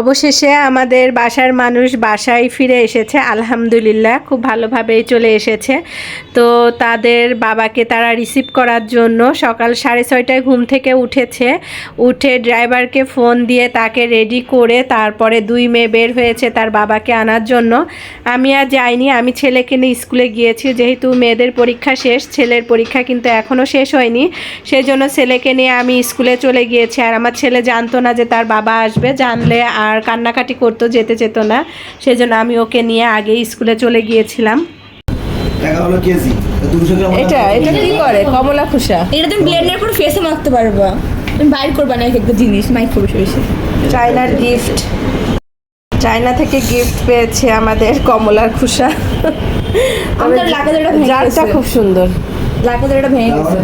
অবশেষে আমাদের বাসার মানুষ বাসায় ফিরে এসেছে, আলহামদুলিল্লাহ, খুব ভালোভাবেই চলে এসেছে। তো তাদের বাবাকে তারা রিসিভ করার জন্য সকাল সাড়ে ছয়টায় ঘুম থেকে উঠেছে। উঠে ড্রাইভারকে ফোন দিয়ে তাকে রেডি করে তারপরে দুই মেয়ে বের হয়েছে তার বাবাকে আনার জন্য। আমি আর যাইনি, আমি ছেলেকে নিয়ে স্কুলে গিয়েছি, যেহেতু মেয়েদের পরীক্ষা শেষ, ছেলের পরীক্ষা কিন্তু এখনও শেষ হয়নি। সেই জন্য ছেলেকে নিয়ে আমি স্কুলে চলে গিয়েছি। আর আমার ছেলে জানতো না যে তার বাবা আসবে, জানলে আর কান্নাকাটি করতো যেতে যেত না। সেজন্য আমি ওকে নিয়ে আগেই স্কুলে চলে গিয়েছিলাম। টাকা হলো কেজি দুশো গ্রাম এটা এটা কি করে? কমলা খুশা এটা তুমি ব্লেন্ডার করে ফেসে মাখতে পারবা। তুমি বাইর করবা না একটা জিনিস মাইক্রো বসে বসে। চায়নার গিফট চায়না থেকে গিফট পেয়েছে আমাদের কমলার ভেঙে জারটা খুব সুন্দর। লাগাতারটা ভেঙে গেছে।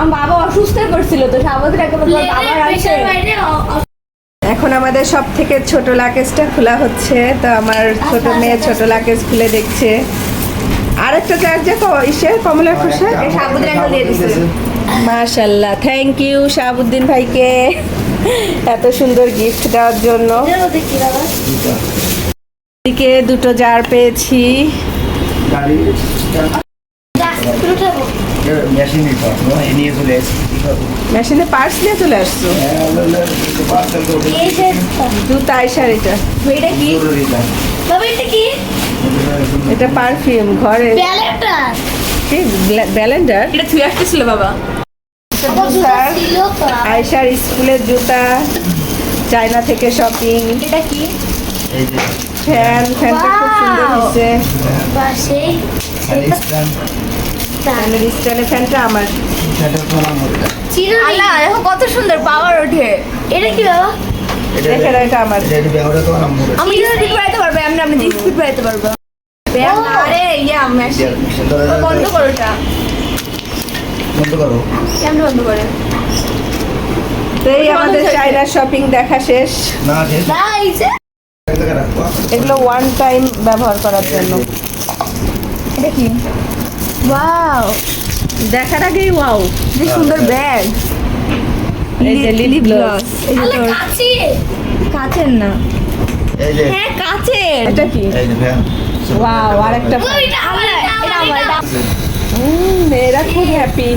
আমার বাবা অসুস্থ হয়ে পড়ছিল তো সাবাদের একেবারে বাবার আছে। এখন আমাদের সব থেকে ছোট লাকেজটা খোলা হচ্ছে। তো আমার ছোট মেয়ে ছোট লাকেজ খুলে দেখছে। আরেকটা চার্জে ইসের কমলার দিছে। মাশাল্লাহ থ্যাংক ইউ শাহাবুদ্দিন ভাইকে। এত সুন্দর গিফট দেওয়ার জন্য। এদিকে দুটো জার পেয়েছি। মেশিন নিয়ে চলে মেশিনে পার্স নিয়ে চলে আসছো? পার্সেল করে জুতা আইসার এটা। এটা কি? এটা কি? এটা পারফিউম ঘরে। কি ব্যালেন্ডার এটা থুই আসতেছিল বাবা। আয়সার স্কুলের জুতা চায়না থেকে শপিং এটা কি? এই ফ্যান ফ্যানটা খুব সুন্দর Wow! ফ্যানটা আমার। আল্লাহ দেখো কত সুন্দর পাওয়ার ওঠে। এটা কি বাবা? দেখে এটা আমার। আমি স্পিড বাড়াতে পারব এমনি আপনি স্পিড বাড়াতে পারব। আরে ইয়া মেশিন বন্ধ করো ওটা। বন্ধ করো। কেমন বন্ধ করে? এই আমাদের চায়না শপিং দেখা শেষ। না শেষ না। এই যে এগুলো ওয়ান টাইম ব্যবহার করার জন্য। এটা কি? ওয়াও দেখার আগেই ওয়াও কি সুন্দর ব্যাগ এই যে লিলি ব্লস এই যে কাচের না। এই যে। হ্যাঁ কাচের এটা কি? এই যে ফ্যান ওয়াও এটা হুম, মেয়েরা খুব হ্যাপি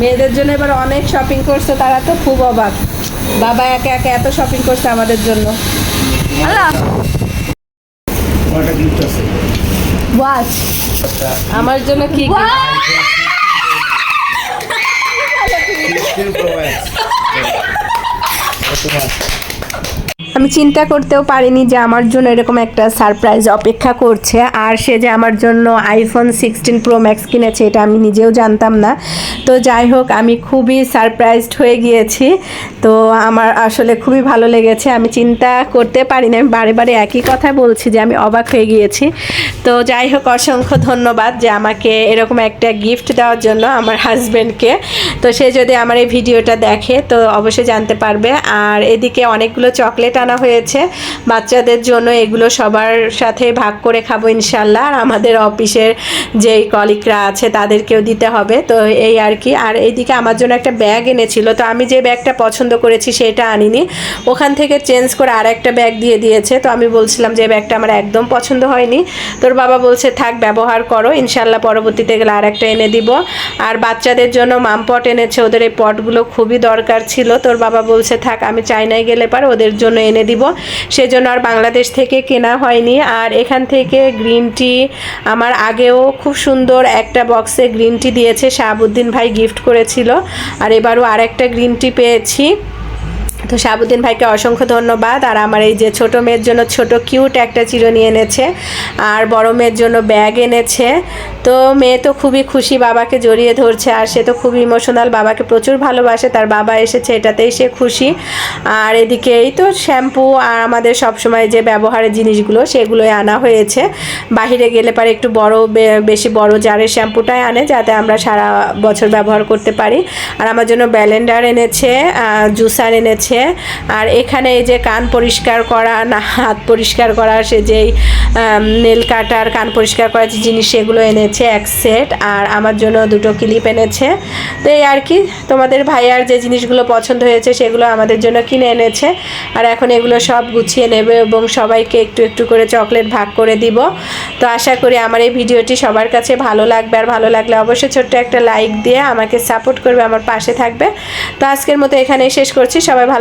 মেয়েদের জন্য এবার অনেক শপিং করছে তারা তো খুব অবাক। বাবা একা একা এত শপিং করছে আমাদের জন্য। ওয়াচ আমার জন্য কি কি? আমি চিন্তা করতেও পারিনি যে আমার জন্য এরকম একটা সারপ্রাইজ অপেক্ষা করছে। আর সে যে আমার জন্য আইফোন সিক্সটিন প্রো ম্যাক্স কিনেছে, এটা আমি নিজেও জানতাম না। তো যাই হোক, আমি খুবই সারপ্রাইজড হয়ে গিয়েছি। তো আমার আসলে খুবই ভালো লেগেছে। আমি চিন্তা করতে পারিনি, আমি বারে বারে একই কথা বলছি যে আমি অবাক হয়ে গিয়েছি। তো যাই হোক, অসংখ্য ধন্যবাদ যে আমাকে এরকম একটা গিফট দেওয়ার জন্য আমার হাজব্যান্ডকে তো সে যদি আমার এই ভিডিওটা দেখে, তো অবশ্যই জানতে পারবে। আর এদিকে অনেকগুলো চকলেট আনা হয়েছে। বাচ্চাদের জন্য এগুলো সবার সাথে ভাগ করে খাব ইনশাল্লাহ। আর আমাদের অফিসের যেই কলিকরা আছে, তাদেরকেও দিতে হবে। তো এই আর কি। আর এইদিকে আমার জন্য একটা ব্যাগ এনেছিল। তো আমি যে ব্যাগটা পছন্দ করেছি, সেটা আনিনি। ওখান থেকে চেঞ্জ করে আর একটা ব্যাগ দিয়ে দিয়েছে। তো আমি বলছিলাম যে ব্যাগটা আমার একদম পছন্দ হয়নি। তোর বাবা বলছে, থাক, ব্যবহার করো। ইনশাল্লাহ পরবর্তীতে গেলে আর একটা এনে দিব। আর বাচ্চাদের জন্য মাম পট এনেছে। ওদের এই পটগুলো খুবই দরকার ছিল। তোর বাবা বলছে, থাক, আমি চাইনায় গেলে পার। ওদের জন্য এনে দিব। সেজন্য আর বাংলাদেশ থেকে কেনা হয়নি। আর এখান থেকে গ্রিন টি আমার আগেও খুব সুন্দর একটা বক্সে গ্রিন টি দিয়েছে। শাহাবুদ্দিন ভাই গিফট করেছিল। আর এবারও আর একটা গ্রিন টি পেয়েছি। তো শাহাবুদ্দিন ভাইকে অসংখ্য ধন্যবাদ। আর আমার এই যে ছোটো মেয়ের জন্য ছোট কিউট একটা চিরুনি এনেছে, আর বড় মেয়ের জন্য ব্যাগ এনেছে। তো মেয়ে তো খুবই খুশি, বাবাকে জড়িয়ে ধরছে, আর সে তো খুবই ইমোশনাল বাবাকে প্রচুর ভালোবাসে, তার বাবা এসেছে, এটাতেই সে খুশি। আর এদিকে এই তো শ্যাম্পু, আর আমাদের সবসময় যে ব্যবহারের জিনিসগুলো, সেগুলোই আনা হয়েছে। বাহিরে গেলে পারে একটু বড় বেশি বড় জারের শ্যাম্পুটাই আনে, যাতে আমরা সারা বছর ব্যবহার করতে পারি। আর আমার জন্য ব্যালেন্ডার এনেছে জুসার এনেছে এনেছে আর এখানে এই যে কান পরিষ্কার করা, না, হাত পরিষ্কার করা, সে যেই নেল কাটার কান পরিষ্কার করার যে জিনিস, সেগুলো এনেছে এক সেট। আর আমার জন্য দুটো ক্লিপ এনেছে। তো এই আর কি, তোমাদের ভাইয়ার যে জিনিসগুলো পছন্দ হয়েছে, সেগুলো আমাদের জন্য কিনে এনেছে। আর এখন এগুলো সব গুছিয়ে নেবে এবং সবাইকে একটু একটু করে চকলেট ভাগ করে দিব। তো আশা করি আমার এই ভিডিওটি সবার কাছে ভালো লাগবে। আর ভালো লাগলে অবশ্যই ছোট্ট একটা লাইক দিয়ে আমাকে সাপোর্ট করবে, আমার পাশে থাকবে। তো আজকের মতো এখানেই শেষ করছি। সবাই